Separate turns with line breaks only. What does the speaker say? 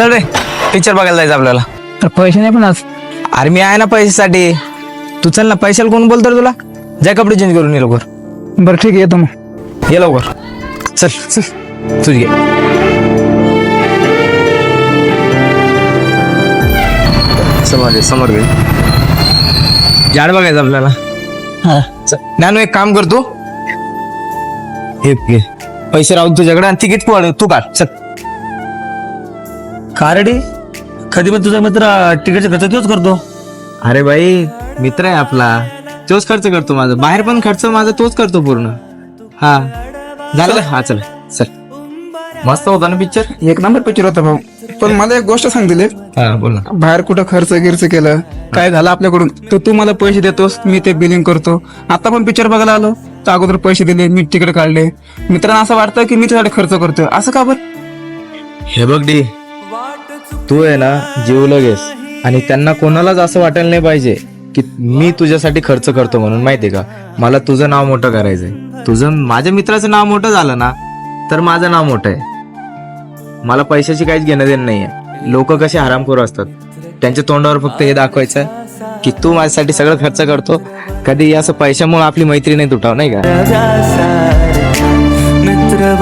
चल रे पिक्चर बघायला जायचं आपल्याला.
पैसे नाही पण आज.
अरे मी आहे ना पैशासाठी. तू चल ना पैशाला कोण बोलतो रे तुला? जा कपडे चेंज करून ये लवकर.
बरं ठीक आहे येतो मग.
ये लवकर. चल चल. तुझी घे. समोर घे समोर घे. झाड बघायचं आपल्याला.
हा.
चल. नानू एक काम कर तू. हे घे. पैसे राहू दे तुझ्याकडे आणि तिकीट तू तू काढ. चल.
कारेडी कधी पण तुझा मित्र तिकडचा खर्च तोच करतो.
अरे भाई मित्र आहे आपला. तोच खर्च करतो माझा. बाहेर पण खर्च माझा तोच करतो पूर्ण. हा. झालं हा चल. चल. मस्त होता ना पिक्चर
एक नंबर पिक्चर होता भाऊ. पण मला एक गोष्ट सांग दिले
हा बोल ना.
बाहेर कुठं खर्च गिर्च केलं काय झालं आपल्याकडून? तर तू मला पैसे देतोस मी ते बिलिंग करतो. आता पण पिक्चर बघायला आलो तर अगोदर पैसे दिले मी तिकडे काढले. मित्रांना असं वाटतं की मी तुझ्याकडे खर्च करतोय. असं का बरं?
हे बघ डी तू आहे ना जीव लगेस आणि त्यांना कोणालाच असं वाटायला नाही पाहिजे की मी तुझ्यासाठी खर्च करतो म्हणून माहितीये का? मला तुझं नाव मोठं करायचंय. तुझं माझ्या मित्राचं नाव मोठं झालं ना तर माझं नाव मोठं आहे. मला पैशाची काहीच घेणं देणं नाहीये. लोक कसे हरामखोर असतात. त्यांच्या तोंडावर फक्त हे दाखवायचं की तू माझ्यासाठी सगळं खर्च करतो. कधी असं पैशामुळे आपली मैत्री नाही तुटाव नाही का?
मित्र